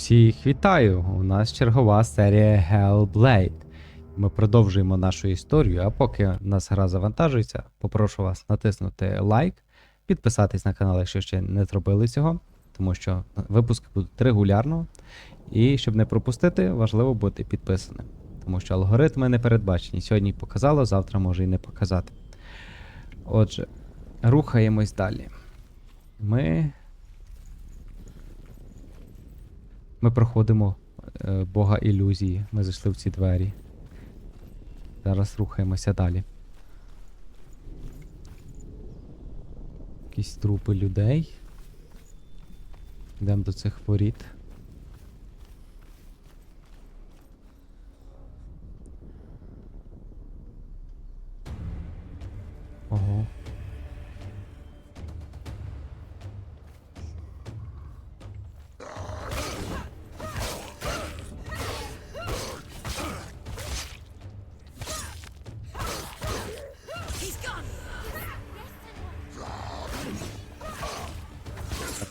Всіх вітаю! У нас чергова серія Hellblade. Ми продовжуємо нашу історію, а поки нас гра завантажується, попрошу вас натиснути лайк, підписатись на канал, якщо ще не зробили цього, тому що випуски будуть регулярно. І щоб не пропустити, важливо бути підписаним. Тому що алгоритми не передбачені. Сьогодні показало, завтра може і не показати. Отже, рухаємось далі. Ми Ми проходимо е, Бога ілюзії. Ми зайшли в ці двері. Зараз рухаємося далі. Якісь трупи людей. Йдемо до цих воріт. Ого.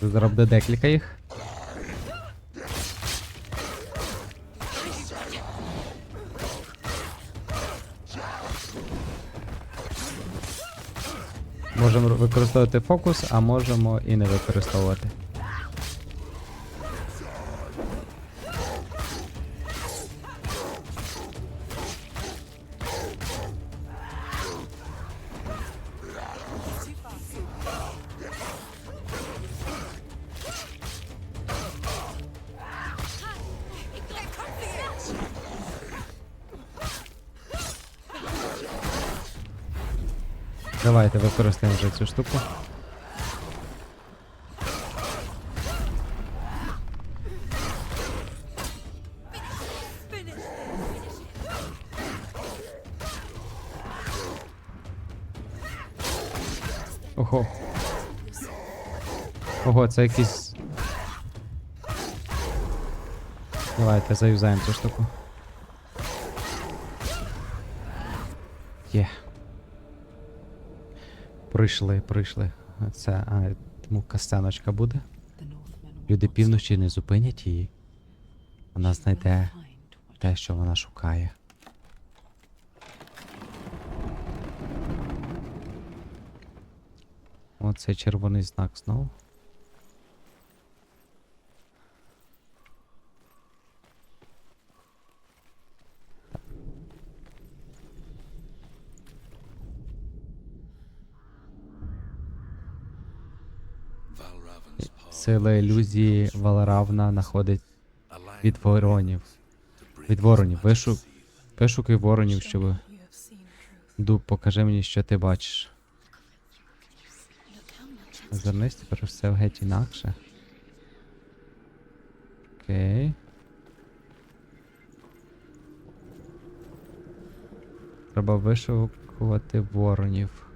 Зараз буде декілька їх. Можемо використовувати фокус, а можемо і не використовувати. Давайте використаємо вже цю штуку. Ого. Ого, це якийсь. Давайте заюзаємо цю штуку. Є. Прийшли, прийшли. Це а, тому касценочка буде. Люди півночі не зупинять її. Вона знайде те, що вона шукає. Оце червоний знак знову. Сила ілюзії Валаравна знаходить від воронів. Від воронів. Вишу... Вишукай воронів, щоб. Дуб, покажи мені, що ти бачиш. Озирнись, тепер все геть інакше. Окей. Треба вишукувати воронів.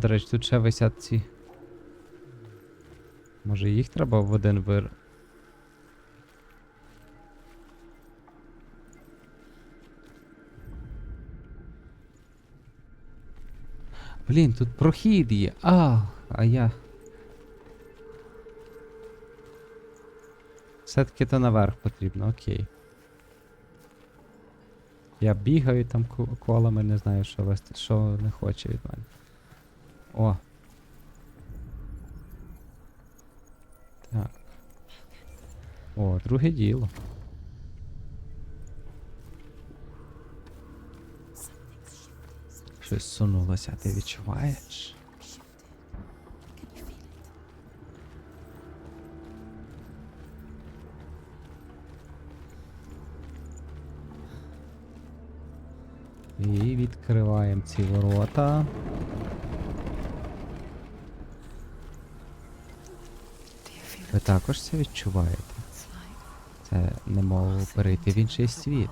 До речі, тут ще висять ці. Може їх треба в один вир. Блін, тут прохід є. А, а я. Все-таки то наверх потрібно, окей. Я бігаю там колами, не знаю, що вести, що не хоче від мене. О. Так. О, друге діло. Щось сунулося, ти відчуваєш? І відкриваємо ці ворота. Ви також це відчуваєте? Це немов перейти в інший світ.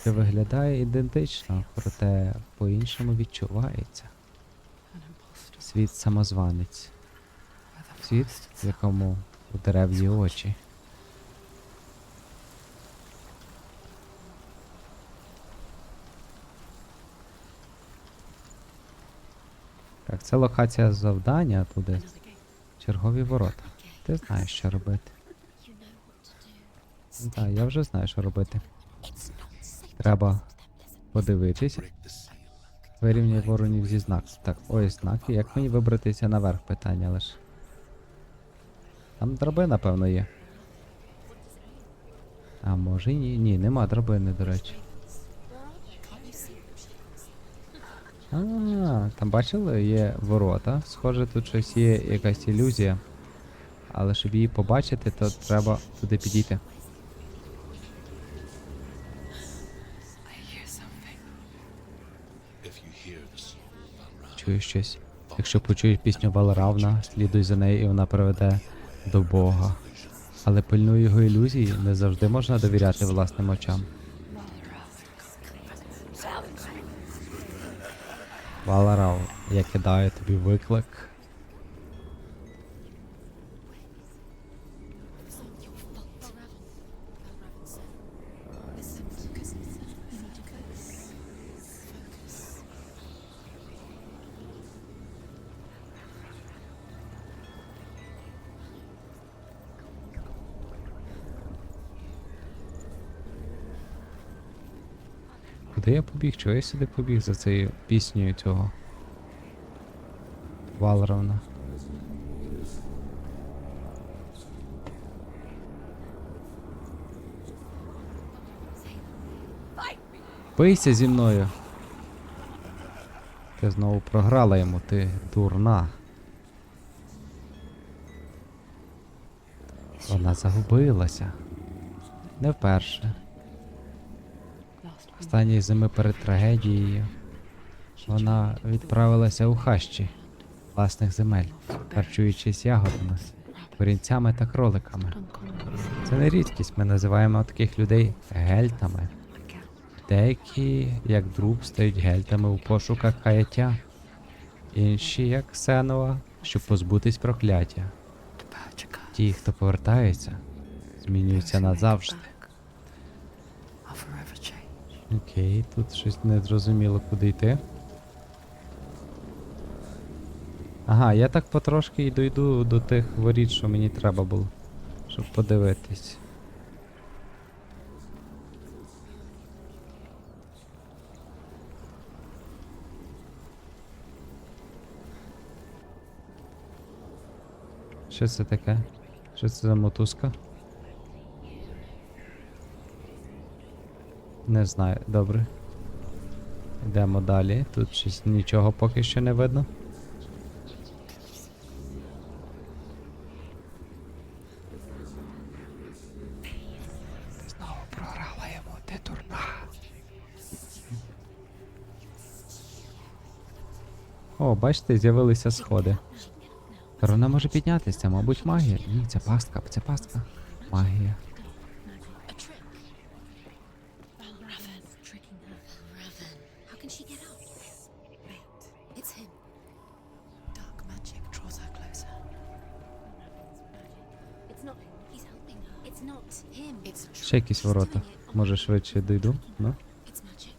Що виглядає ідентично, проте по-іншому відчувається. Світ самозванець. Світ, в якому у дерев є очі. Так, це локація завдання туди. Чергові ворота. Ти знаєш, що робити. Так, я вже знаю, що робити. Треба подивитися. Вирівняй воронів зі знак. Так, ось знаки. Як мені вибратися наверх питання лише. Там драбина, напевно, є. А може і ні. Ні, нема драбини, до речі. А, там бачили, є ворота. Схоже, тут щось є якась ілюзія. Але щоб її побачити, то треба туди підійти. Чуєш щось? Якщо почуєш пісню Валравна, слідуй за нею і вона приведе до Бога. Але пильнуй його ілюзії не завжди можна довіряти власним очам. Валарав, я кидаю тобі виклик. Куди я побіг? Чого я сюди побіг за цією піснею цього? Валравна. Бийся зі мною. Ти знову програла йому, ти дурна. Вона загубилася. Не вперше. Останньої зими перед трагедією вона відправилася у хащі власних земель, харчуючись ягодами, корінцями та кроликами. Це не рідкість, ми називаємо таких людей гельтами. Деякі, як друг, стають гельтами у пошуках каяття, інші, як Сенова, щоб позбутись прокляття. Ті, хто повертається, змінюються назавжди. Окей, тут щось не зрозуміло, куди йти. Ага, я так потрошки і дойду до тих воріт, що мені треба було, щоб подивитись. Що це таке? Що це за мотузка? Не знаю, добре. Йдемо далі. Тут щось нічого поки що не видно. Ти знову програла йому, ти дурна. О, бачите, з'явилися сходи. Та вона може піднятися, мабуть, магія. Ні, це пастка, це пастка. Магія. Ще якісь ворота. Може швидше дойду? Ну? It's magic.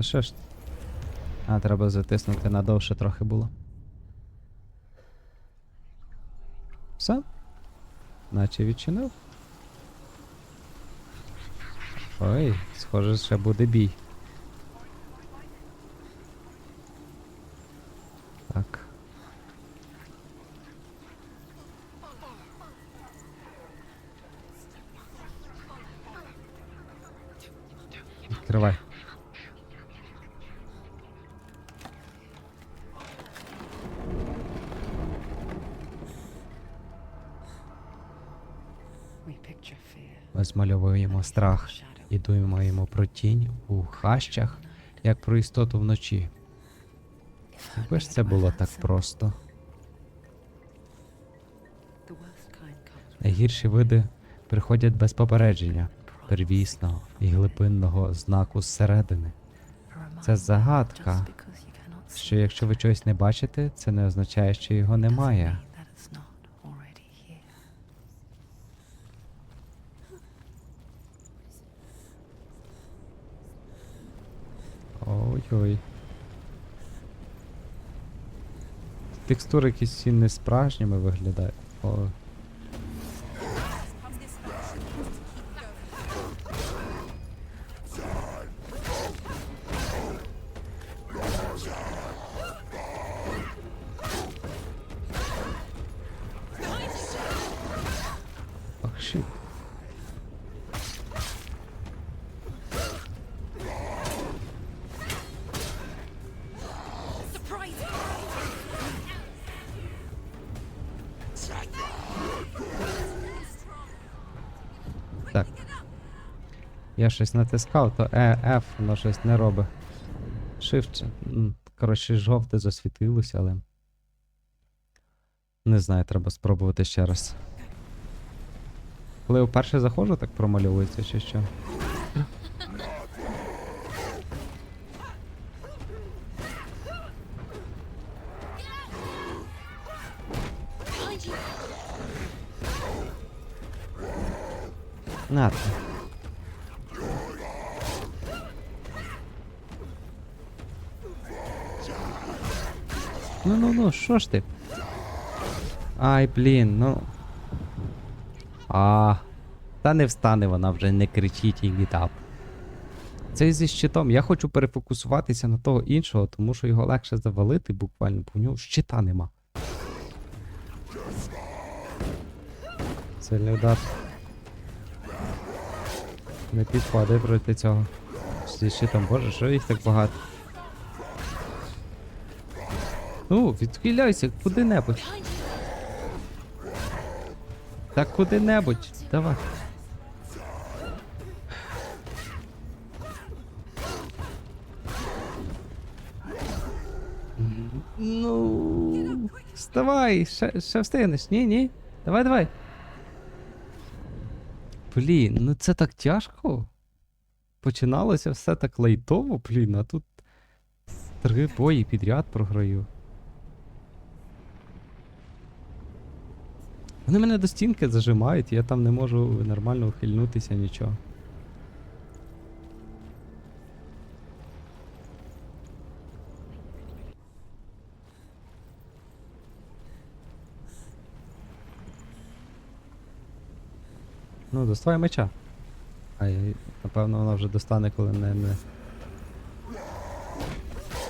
Та що ж? А, треба затиснути надовше трохи було. Все? Наче відчинив. Ой, схоже, ще буде бій. Так. Відкривай. Змальовуємо страх і думаємо про тінь у хащах, як про істоту вночі. Якби ж це було так просто. Найгірші види приходять без попередження, первісного і глибинного знаку зсередини. Це загадка, що якщо ви чогось не бачите, це не означає, що його немає. Ой-ой. Текстури якісь не справжніми виглядають. О. щось натискав, то F, воно щось не робить. Shift. Коротше, жовте засвітилося, але. Не знаю, треба спробувати ще раз. Коли вперше заходжу, так промальовується чи що. Behind you! На. ти. Ну ну ну, що ж ти? Ай, блін, ну. А. Та не встане вона вже, не кричіть і гітап. Цей зі щитом. Я хочу перефокусуватися на того іншого, тому що його легше завалити буквально, бо в нього щита нема. Сильний удар. Не підпадай проти цього. Зі щитом, боже, що їх так багато. Ну, відхиляйся куди-небудь. Так куди-небудь. Давай. Ну. Вставай, ще, ще встигнеш. Ні, ні. Давай, давай. Блін, ну це так тяжко. Починалося все так лайтово, блін, а тут три бої підряд програю. Вони мене до стінки зажимають, я там не можу нормально ухильнутися, нічого. Ну, доставай меча. А напевно, вона вже достане, коли не. не...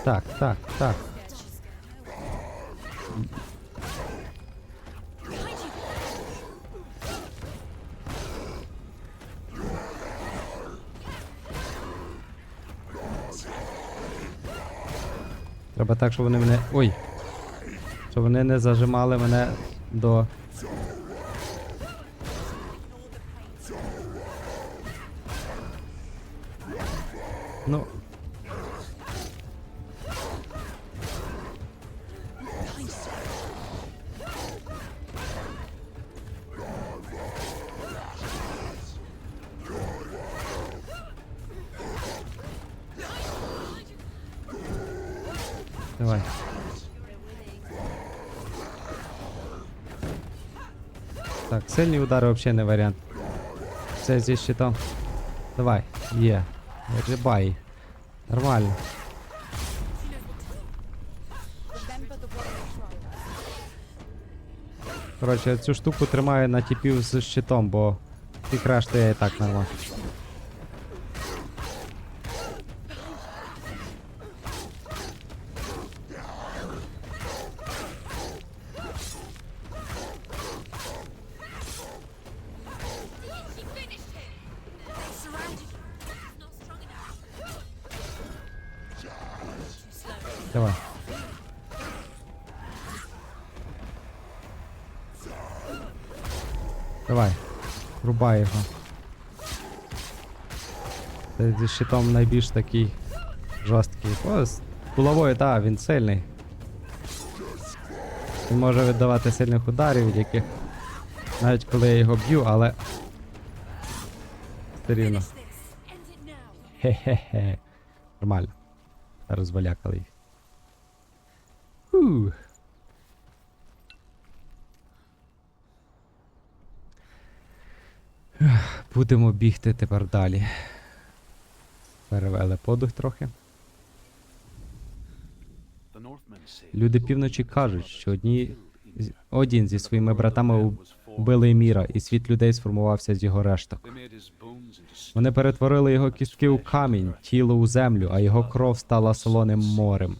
Так, так, так. Треба так, щоб вони мене. Ой! Щоб вони не зажимали мене до. Давай. Так, сильні удари взагалі не варіант. Все зі щитом. Давай, є. Рибай. Нормально. Коротше, цю штуку тримаю на тіпів з щитом, бо ти решти я і так нормально. Давай. Давай. Рубай його. Це зі щитом найбільш такий жорсткий. О, з булавою, так, він сильний. Він може віддавати сильних ударів, від яких навіть коли я його б'ю, але. Все рівно. Хе-хе-хе. Нормально. Розвалякали їх. Будемо бігти тепер далі. Перевели подух трохи. Люди півночі кажуть, що одні Одін зі своїми братами убили Еміра, і світ людей сформувався з його решток. Вони перетворили його кістки у камінь, тіло у землю, а його кров стала солоним морем.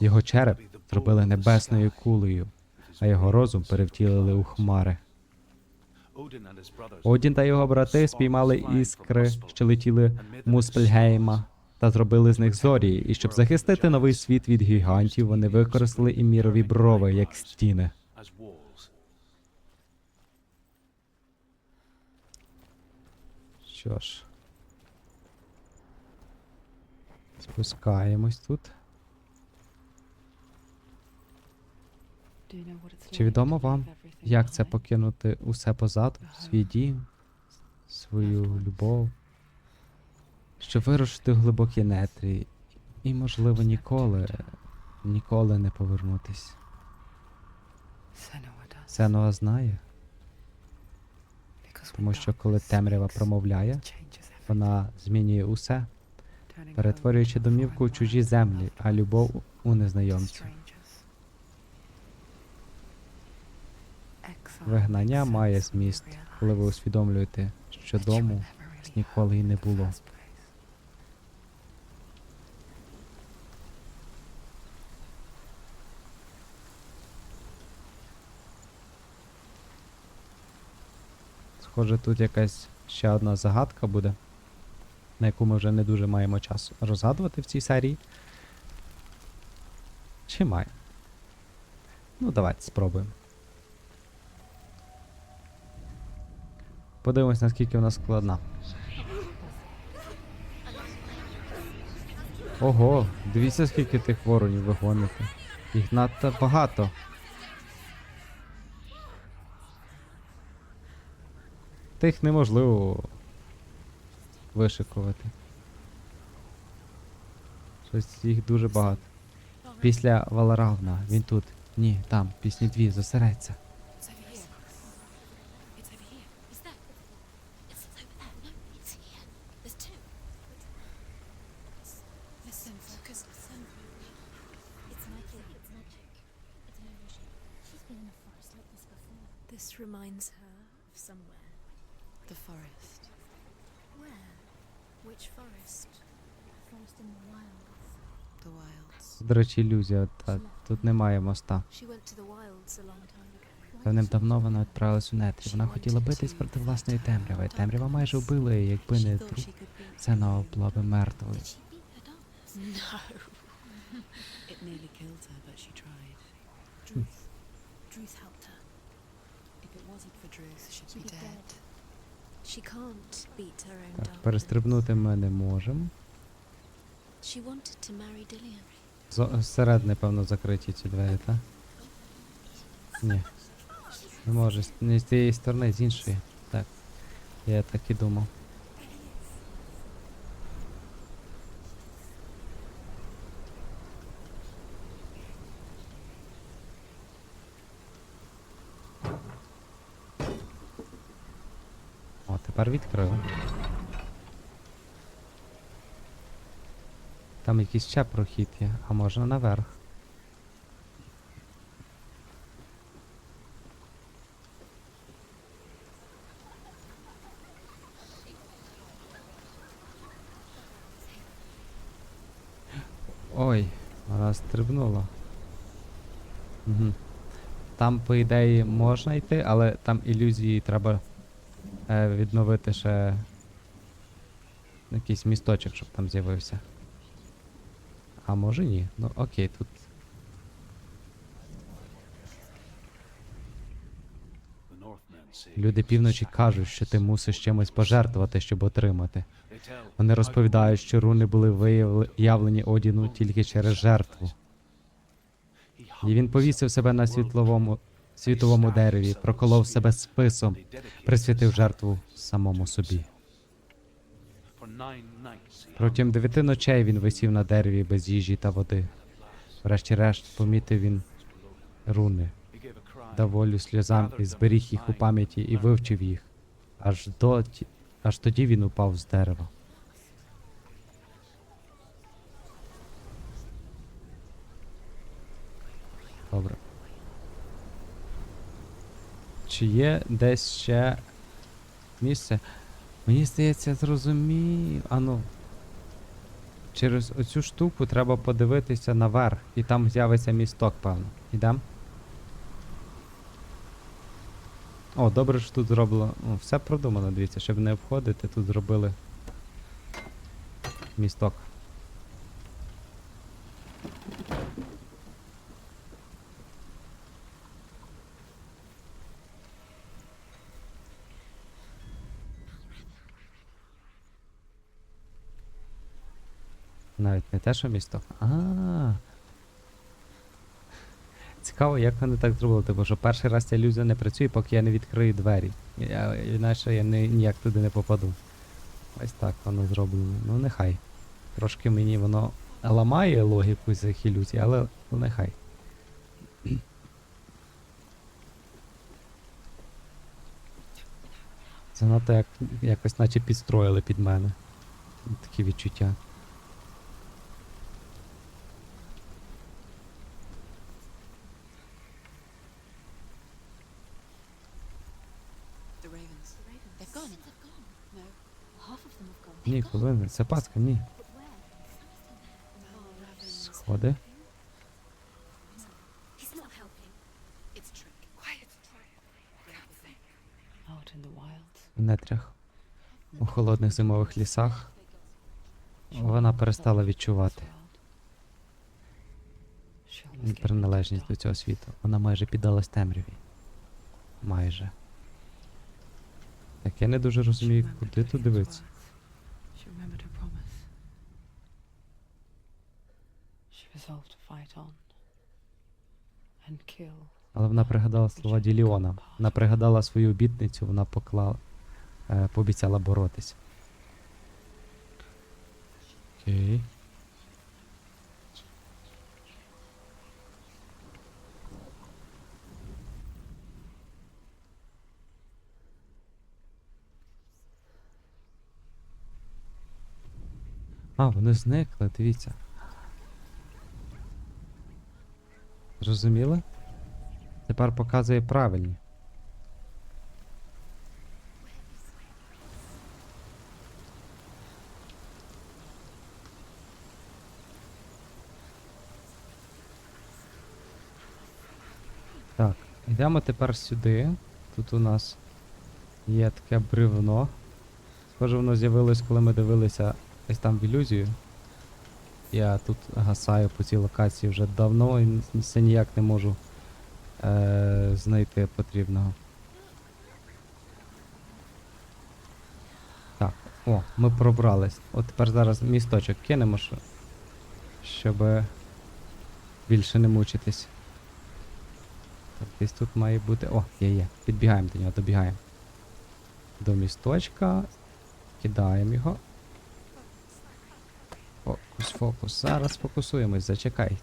Його череп зробили небесною кулею, а його розум перевтілили у хмари. Одін та його брати спіймали іскри, що летіли Муспельгейма, та зробили з них зорі. І щоб захистити новий світ від гігантів, вони використали імірові брови як стіни. Що ж. Спускаємось тут. Чи відомо вам, як це покинути усе позаду, свій дім, свою любов, щоб вирушити в глибокі нетрі, і, можливо, ніколи, ніколи не повернутись. Сенуа знає, тому що коли темрява промовляє, вона змінює усе, перетворюючи домівку у чужі землі, а любов у незнайомців. Вигнання має зміст, коли ви усвідомлюєте, що дому ніколи й не було. Схоже, тут якась ще одна загадка буде, на яку ми вже не дуже маємо часу розгадувати в цій серії. Чи має? Ну, давайте спробуємо. Подивимось, наскільки вона складна. Ого, дивіться, скільки тих воронів ви гоните. Їх надто багато. Тих неможливо вишикувати. Щось їх дуже багато. Після Валаравна, він тут. Ні, там, пісні дві, зосередься. This reminds her of somewhere. The forest. Where? Which forest? Forest in the wilds. The wilds. До речі, ілюзія, та тут немає моста. She went to the wilds a long time ago. Давним-давно вона відправилась у нетрі. Вона хотіла битись проти власної темряви. Темрява майже вбила її, якби не She thought друг. she could beat Сенова була би мертвою. Did she beat her dogs? No. It nearly killed her, but she tried. Druth. Druth helped her. Так, перестрибнути ми не можемо. She wanted to marry Dillian. Зо- Зсередини, певно, закриті ці двері, так? Ні. Не може. Не з цієї сторони, з іншої. Так. Я так і думав. Тепер відкрив. Там якийсь ще прохід є, а можна наверх. Ой, вона стрибнула. Угу. Там, по ідеї, можна йти, але там ілюзії треба відновити ще якийсь місточок, щоб там з'явився. А може ні. Ну окей, тут. Люди півночі кажуть, що ти мусиш чимось пожертвувати, щоб отримати. Вони розповідають, що руни були виявлені Одіну тільки через жертву. І він повісив себе на світловому світовому дереві, проколов себе списом, присвятив жертву самому собі. Протягом дев'яти ночей він висів на дереві без їжі та води. Врешті-решт помітив він руни, дав волю сльозам і зберіг їх у пам'яті і вивчив їх. Аж до ті- аж тоді він упав з дерева. Добре. Чи є десь ще місце? Мені здається, зрозумів. Ану. Через оцю штуку треба подивитися наверх, і там з'явиться місток, певно. Ідем? О, добре, що тут зроблено. Все продумано, дивіться, щоб не обходити, тут зробили місток. Навіть не те, що місток. А. Цікаво, як вони так зробили, тому що перший раз ця ілюзія не працює, поки я не відкрию двері. Я, інакше я не, ніяк туди не попаду. Ось так воно зроблено. Ну нехай. Трошки мені воно ламає логіку цих ілюзій, але нехай. Занадто як, якось наче підстроїли під мене. Такі відчуття. Ні, коли це паска, ні. Сходи. В нетрях. У холодних зимових лісах. Вона перестала відчувати приналежність до цього світу. Вона майже піддалась темряві. Майже. Так я не дуже розумію, куди тут дивитися. Але вона пригадала слова Діліона. Вона пригадала свою обітницю, вона поклала, е, пообіцяла боротися. Окей. А, вони зникли, дивіться. Зрозуміли? Тепер показує правильні. Так, йдемо тепер сюди. Тут у нас є таке бревно. Схоже, воно з'явилось, коли ми дивилися ось там в ілюзію. Я тут гасаю по цій локації вже давно і все ніяк не можу е- знайти потрібного. Так, о, ми пробрались. От тепер зараз місточок кинемо, щоб більше не мучитись. Так, десь тут має бути. О, є, є. Підбігаємо до нього, добігаємо. До місточка. Кидаємо його. Фокус. Зараз фокусуємось, зачекайте.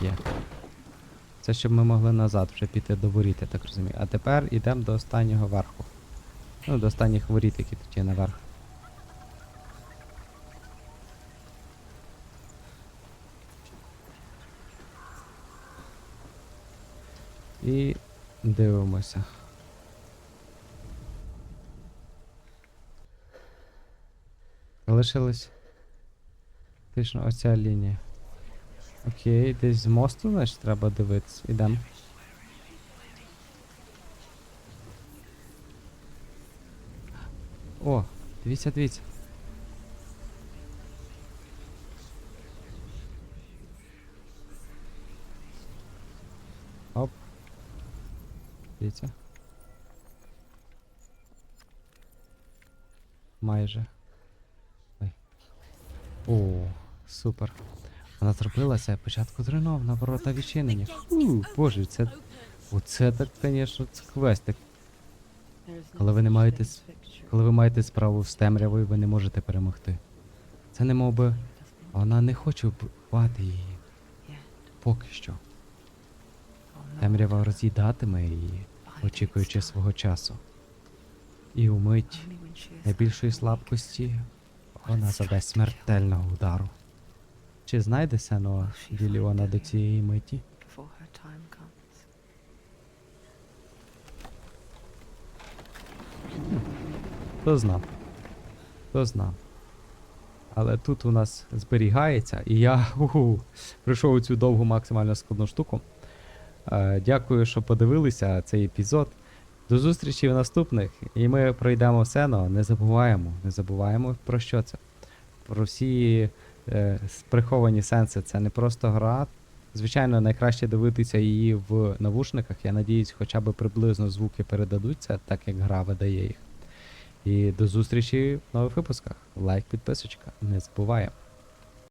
Є. Це щоб ми могли назад вже піти до воріт, я так розумію. А тепер йдемо до останнього верху. Ну, до останніх воріт, які тут є наверх. І дивимося. Залишилась Фактично оця лінія. Окей, десь з мосту, значить, треба дивитися. Ідемо. О, дивіться, дивіться. Оп. Дивіться. Майже. Ой. О. супер. Вона зробилася початку дреновна, ворота відчинені. Фу, боже, це. Оце так, звісно, це квестик. Коли ви не маєте. Коли ви маєте справу з темрявою, ви не можете перемогти. Це не мов би. Вона не хоче вбивати її поки що. Темрява роз'їдатиме її, очікуючи свого часу. І умить найбільшої слабкості вона kill. смертельного удару. Чи знайде Сено Віліона до цієї миті? Хто знав? Хто знав? Але тут у нас зберігається, і я уху, пройшов у цю довгу максимально складну штуку. Е, дякую, що подивилися цей епізод. До зустрічі в наступних. І ми пройдемо сено. Не забуваємо. Не забуваємо про що це. Про всі приховані сенси. Це не просто гра. Звичайно, найкраще дивитися її в навушниках. Я надіюсь, хоча б приблизно звуки передадуться, так як гра видає їх. І до зустрічі в нових випусках. Лайк, підписочка. Не забуваємо.